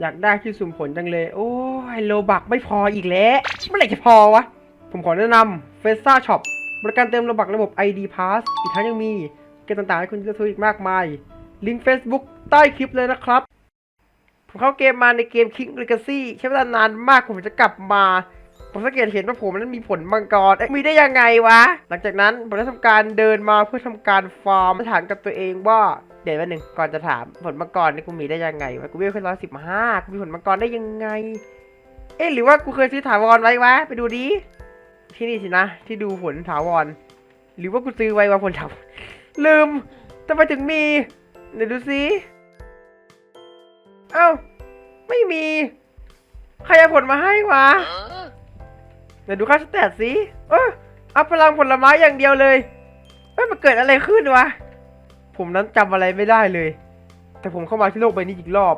อยากได้ที่สุ่มผลจังเลย โอ้ยโลบักไม่พออีกแล้วเมื่อไหร่จะพอวะ ผมขอแนะนำเฟซ่าช็อปบริการเติมโลบักระบบ ID Pass อีกทั้งยังมีเกมต่างๆ ให้คุณเลือกซื้ออีกมากมาย ลิงก์ Facebook ใต้คลิปเลยนะครับ ผมเข้าเกมมาในเกม King Legacy ใช้เวลานานมากผมจะกลับมา ผมสังเกตเห็นว่าผมนั้นมีผลมังกรเอ๊ะมีได้ยังไงวะ หลังจากนั้นผมได้ทำการเดินมาเพื่อทำการฟาร์มถามกับตัวเองว่า เดี๋ยวแป๊บหนึงก่อนจะถามผลมังกรนี่กูมีได้ยังไงวะกูเวลแค่ร้อยสิบห้ากูมีผลมังกรได้ยังไง เอ๊ะหรือว่ากูเคยซื้อถาวรไว้วะไปดูดิที่นี่สินะ ที่ดูผลถาวร หรือว่ากูซื้อไว้วะผลถาวรลืมทำไมถึงมีเดี๋ยวดูสิเอ้าไม่มีใครเอาผลมาให้วะเดี๋ยวดูค่าสแตทสิเอออัพพลังผลไม้อย่างเดียวเลยเอ้ยมันเกิดอะไรขึ้นวะ ผมนั้นจำอะไรไม่ได้เลย แต่ผมเข้ามาที่โลกใบนี้อีกรอบ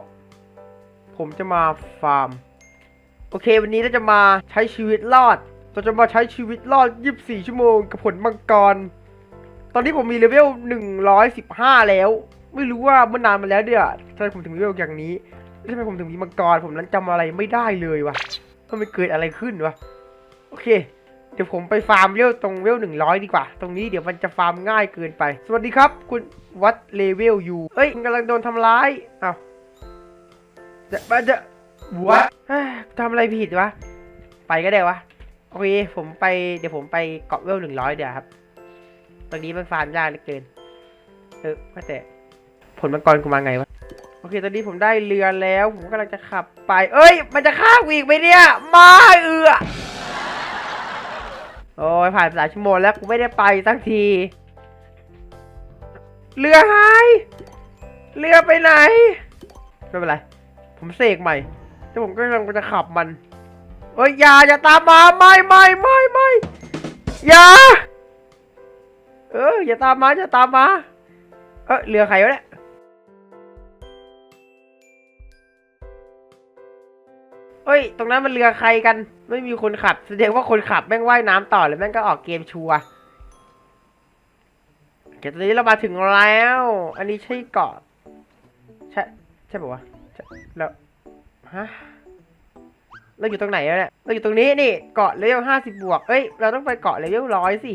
ผมจะมาฟาร์ม โอเค วันนี้เราจะมาใช้ชีวิตรอดเราจะมาใช้ชีวิตรอด 24 ชั่วโมงกับผลมังกร ตอนนี้ผมมีเลเวล 115 แล้ว ไม่รู้ว่าเมื่อนานมาแล้วเดี๋ยทำไมผมถึงเลเวลอย่างนี้ทำไมผมถึงมีมังกร ผมนั้นจำอะไรไม่ได้เลยวะมันเกิดอะไรขึ้นวะ โอเค เดี๋ยวผมไปฟาร์มเวลตรงเวลหนึ่งร้อยดีกว่า ตรงนี้เดี๋ยวมันจะฟาร์มง่ายเกินไป สวัสดีครับ คุณวัดเลเวลอยู่เอ้ยกำลังโดนทำร้ายอ้าวจะมาจะวัดทำอะไรผิดวะ ไปก็ได้วะ โอเค ผมไป เดี๋ยวผมไปเกาะเวลหนึ่งร้อยเดี๋ยวครับ ตรงนี้มันฟาร์มยากเหลือเกิน เออว่าแต่ผลมังกรกูมาไงวะ โอเค ตอนนี้ผมได้เรือแล้ว ผมกำลังจะขับไป เอ้ย มันจะฆ่ากูอีกไหมเนี่ย มาเอือ โอ้ยผ่านไปหลายชั่วโมงแล้วกูไม่ได้ไปสักที เรือหาย เรือไปไหน ไม่เป็นไร ผมเสกใหม่แต่ผมก็กำลังจะขับมันเอ้ยอย่าอย่าตามมาไม่ไม่ไม่ไม่อย่าเอออย่าตามมาอย่าตามมา เออเรือใครวะเนี่ย้ย ตรงนั้นมันเรือใครกัน ไม่มีคนขับ แสดงว่าคนขับแม่งว่ายน้ำต่อเลยแม่งก็ออกเกมชัวร์เดี๋ยวตอนนี้เรามาถึงแล้ว อันนี้ใช่เกาะ ใช่ ใช่ป่าวะแล้วฮะเราอยู่ตรงไหนแล้วเนี่ย เราอยู่ตรงนี้นี่ เกาะเลเวลห้าสิบบวก เอ้ย เราต้องไปเกาะเลเวลร้อยสิ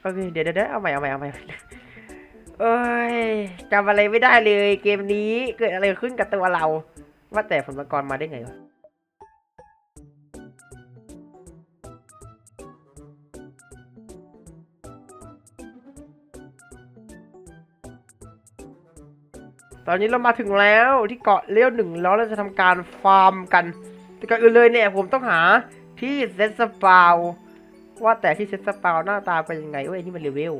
โอเค เดี๋ยวเดี๋ยวเอาใหม่เอาใหม่เอาใหม่เอ้ยจำอะไรไม่ได้เลยเกมนี้เกิดอะไรขึ้นกับตัวเรา ว่าแต่ผลมังกรมาได้ไงวะ ตอนนี้เรามาถึงแล้วที่เกาะเลี้ยวหนึ่งแล้วเราจะทำการฟาร์มกัน แต่ก่อนอื่นเลยเนี่ยผมต้องหาที่เซตสปาวว่าแต่ที่เซตสปาวหน้าตาเป็นยังไงเอ้ยนี่มันเลเวล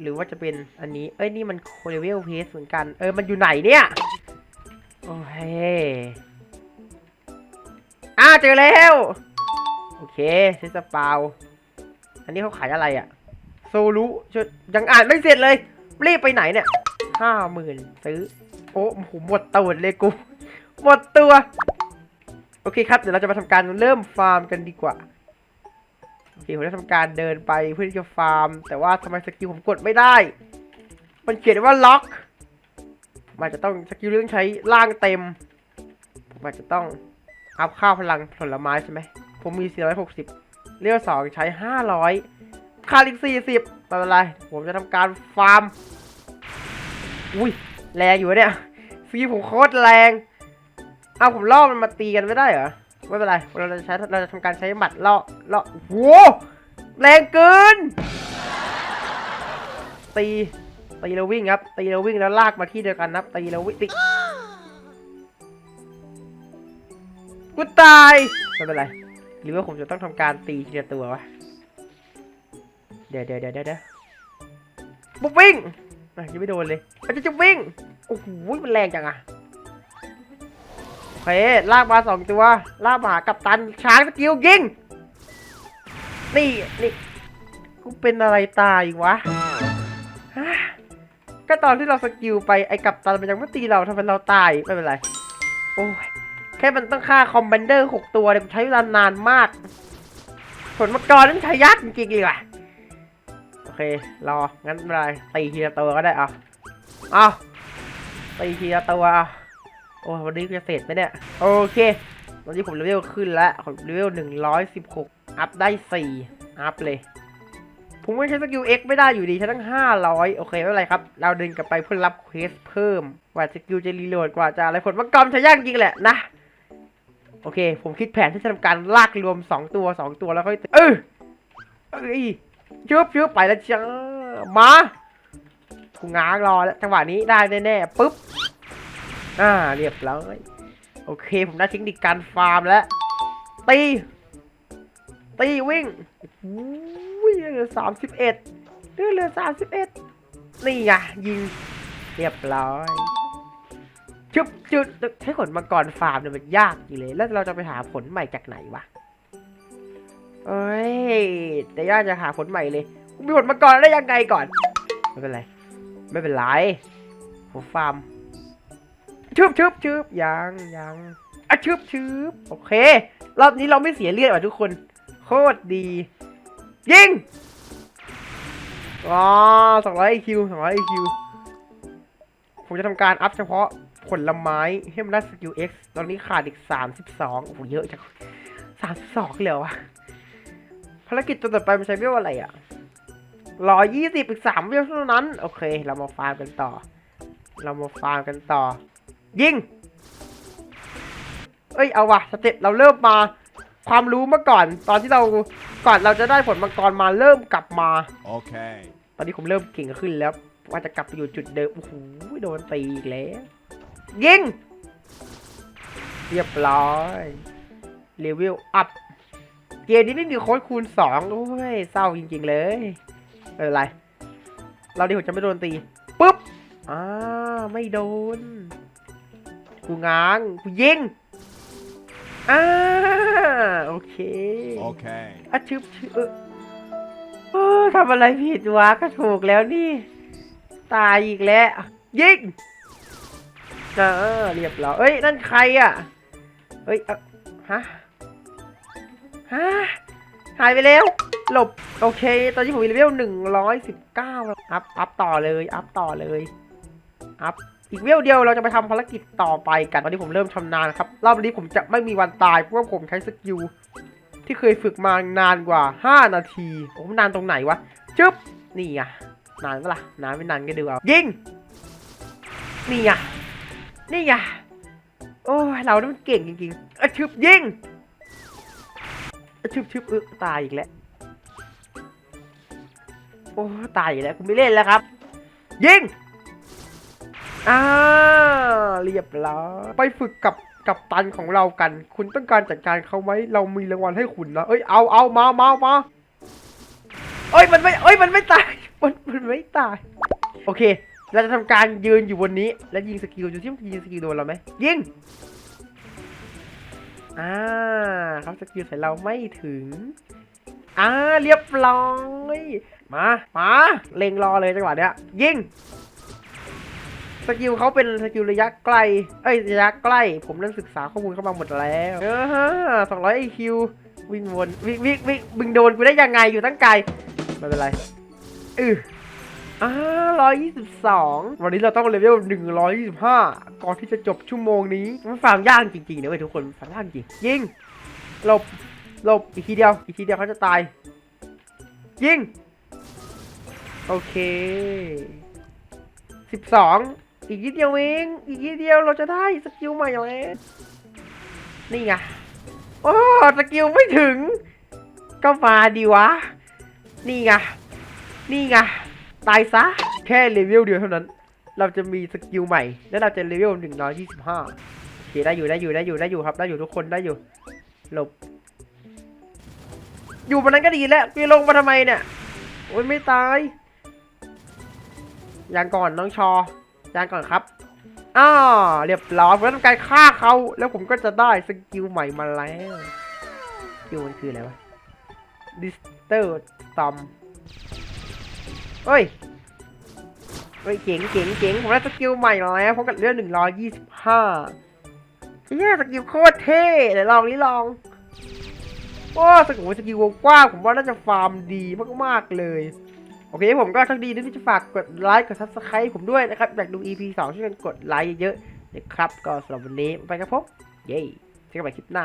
หรือว่าจะเป็นอันนี้ เอ้ยนี่มันโคเลเวลเพสเหมือนกัน เออมันอยู่ไหนเนี่ย โอเคอ่าเจอแล้ว โอเคเซตสปาวอันนี้เขาขายอะไรอะโซลุยังอ่านไม่เสร็จเลยรีบไปไหนเนี่ย ห้าหมื่นซื้อ โอ้โหหมดตัวเลยกู หมดตัว โอเคครับ เดี๋ยวเราจะมาทำการเริ่มฟาร์มกันดีกว่า โอเค ผมจะทำการเดินไปเพื่อที่จะฟาร์ม แต่ว่าทำไมสกิลผมกดไม่ได้ มันเขียนว่าล็อกมอาจะต้องสกิลเรื่องใช้ล่างเต็มมอาจะต้องอัพค่าพลังผลไม้ใช่ไหม ผมมี 460 เลือกสองใช้ 500ค่าอีก40ไม่เป็นไร ผมจะทำการฟาร์ม อุ้ยแรงอยู่เนี่ยฟีผมโคตรแรงเอาผมล่อมันมาตีกันไม่ได้เหรอไม่เป็นไรเราจะใช้เราจะทำการใช้หมัดล่อล่อโว้แรงเกิน ตีตีแล้ววิ่งครับ ตีแล้ววิ่งแล้วลากมาที่เดียวกันนับตีแล้ววิ่งตีกูตายไม่เป็นไรหรือว่าผมจะต้องทำการตีทีละตัววะเดี๋ยวเดี๋ยวเดี๋ยวเดี๋ยวปุ๊บวิ่ง อะยังไม่โดนเลยมันจะจะวิ่ง โอ้โห มันแรงจังอะโอเคลากมาสองตัวลากมาหากับตันช้างสกิลยิง นี่นี่กูเป็นอะไรตายวะฮะก็ตอนที่เราสกิลไปไอ้กับตันมันยังไม่ตีเราทำไมเราตายไม่เป็นไร โอ้ยแค่มันต้องฆ่าคอมบันเดอร์หกตัวเนี่ยใช้เวลานานมาก ผลมังกรนั้นใช้ยากจริงๆเลยว่ะ เค รอ งั้นไม่เป็นไรตีทีละตัวก็ได้อะเอาตีทีละตัวอะโอ้วันนี้จะเสร็จไหมเนี่ยโอเคตอนนี้ผมเลเวลขึ้นแล้วผมเลเวลหนึ่งร้อยสิบหกอัพได้สี่อัพเลย ผมไม่ใช้สกิล X ไม่ได้อยู่ดีใช้ตั้งห้าร้อยโอเคไม่เป็นไรครับ เราเดินกลับไปเพื่อรับเควสเพิ่มกว่าสกิลจะรีโหลดกว่าจะอะไรผลมังกรใช้ยากจริงแหละนะโอเค ผมคิดแผนที่จะทำการลากรวมสองตัวสองตัวแล้วค่อยเออเอ้ย ชุบชุบไปแล้วจ้ามากูง้างรอแล้วจังหวะนี้ได้แน่ๆปุ๊บอ่าเรียบร้อยโอเค ผมได้เทคนิคการฟาร์มแล้ว ตี ตีวิ่งอุ้ยเหลือสามสิบเอ็ดเหลือสามสิบเอ็ดนี่ไงยิง เรียบร้อยชุบจุดใช้ขนมังกรฟาร์มเนี่ยมันยากอยู่เลย แล้วเราจะไปหาผลใหม่จากไหนวะ เอ้ย แต่ย่าจะหาผลใหม่เลยกูมีผลมังกรได้ยังไงก่อน ไม่เป็นไร ไม่เป็นไรผมฟาร์มชึบชึบชึบยังยังอะชึบชึบโอเค รอบนี้เราไม่เสียเลือดว่ะทุกคน โคตรดี ยิง อ๋อสองร้อยคิวสองร้อยคิวผมจะทำการอัพเฉพาะผลไม้ให้มันได้สกิล X ตอนนี้ขาดอีกสามสิบสองโอ้โหเยอะจังสามสิบสองเลยเหรอวะ ภารกิจตัวต่อไปมันใช้เวลอะไรอะร้อยยี่สิบอีกสามเวลเท่านั้น โอเค เรามาฟาร์มกันต่อ เรามาฟาร์มกันต่อ ยิง เอ้ย เอาว่ะสเต็ปเราเริ่มมา ความรู้เมื่อก่อน ตอนที่เรา ก่อนเราจะได้ผลมังกรมาเริ่มกลับมา Okay. ตอนนี้ผมเริ่มเก่งขึ้นแล้ว ว่าจะกลับไปอยู่จุดเดิม โอ้โห โดนตีอีกแล้ว ยิง เรียบร้อย เลเวลอัพ เกมนี้ไม่มีโค้ดคูณสองโอ้ยเศร้าจริง ๆ เลยไม่เป็นไร เราดีผมจะไม่โดนตีปุ๊บอ่าไม่โดน กูง้าง กูยิงอ่าโอเค Okay. อะชึบชึบเออเออทำอะไรผิดวะก็ถูกแล้วนี่ ตายอีกแล้ว ยิงเออเรียบร้อยเอ้ย นั่นใครอะ เฮ้ยเอ่อฮะ ฮะหายไปแล้ว หลบ โอเค ตอนนี้ผมมีเลเวลหนึ่งร้อยสิบเก้าอัพ อัพต่อเลย อัพต่อเลย อัพ อีกเวลเดียวเราจะไปทำภารกิจต่อไปกันตอนนี้ผมเริ่มชำนาญครับ รอบนี้ผมจะไม่มีวันตาย เพราะว่าผมใช้สกิลที่เคยฝึกมานานกว่า 5 นาทีผมนานตรงไหนวะ จึ๊บ นี่อะ นานปะล่ะ นานไม่นานก็ดูเอา ยิง นี่อะ นี่อะ โอ้เรานี่มันเก่งจริงๆอะชึบยิง ชึบชึบเออตายอีกแล้ว โอ้ตายอีกแล้วกูไม่เล่นแล้วครับ ยิงอ่าเรียบร้อยไปฝึกกับกับตันของเรากัน คุณต้องการจัดการเขาไหมเรามีรางวัลให้คุณนะ เอ้ย เอาเอามามามาเอ้ย มันไม่ เอ้ย มันไม่ตาย มัน มันไม่ตาย โอเค เราจะทำการยืนอยู่บนนี้ แล้วยิงสกิลดูที่ยิงสกิลโดนเราไหมยิง อ่าเขาสกิลใส่เราไม่ถึง อ่าเรียบร้อย มา มาเล็งรอเลยจังหวะเนี้ย ยิง สกิลเขาเป็นสกิลระยะไกล เอ้ยระยะใกล้ ผมเริ่มศึกษาข้อมูลเข้ามาหมดแล้ว เออฮะสองร้อยไอคิววิ่งวน วิ่งวิ่งวิ่งบึงโดนกูได้ยังไงอยู่ตั้งไกล ไม่เป็นไรอือ อ่าร้อยยี่สิบสองวันนี้เราต้องเลเวลหนึ่งร้อยยี่สิบห้าก่อนที่จะจบชั่วโมงนี้ มันฟาร์มยากจริงๆนะเว้ยทุกคนฟาร์มยากจริงยิงหลบหลบอีกทีเดียว อีกทีเดียวเขาจะตาย ยิง โอเคสิบสองอีกนิดเดียวเองอีกนิดเดียวเราจะได้สกิลใหม่แล้วนี่ไงโอ้สกิลไม่ถึง ก็มาดีวะ นี่ไงนี่ไง ตายซะ แค่เลเวลเดียวเท่านั้น เราจะมีสกิลใหม่ แล้วเราจะเลเวลหนึ่งร้อยยี่สิบห้าโอเคได้อยู่ได้อยู่ได้อยู่ได้อยู่ครับได้อยู่ทุกคนได้อยู่หลบอยู่บนนั้นก็ดีแล้วไปลงมาทำไมเนี่ยโอ้ยไม่ตายยังก่อนน้องชอจานก่อนครับอ้าเรียบร้อยผมทำการฆ่าเขาแล้วผมก็จะได้สกิลใหม่มาแล้วสกิลมันคืออะไรวะดิสเตอร์ตอม เฮ้ย เฮ้ย เจ๋งเจ๋งเจ๋งผมได้สกิลใหม่มาแล้วผมกับเรื่องหนึ่งร้อยยี่สิบห้าเฮ้ยสกิลโคตรเท่เดี๋ยวลองนี่ลองว้าสกิลสกิลวงกว้างผมว่าน่าจะฟาร์มดีมากๆเลย โอเคผมก็โชคดีที่จะฝากกดไลค์กด subscribe ผมด้วยนะครับอยากดู EP 2ช่วยกันกดไลค์เยอะๆนะครับ ก็สำหรับวันนี้ไปครับผมเย้เจอกันใหม่คลิปหน้า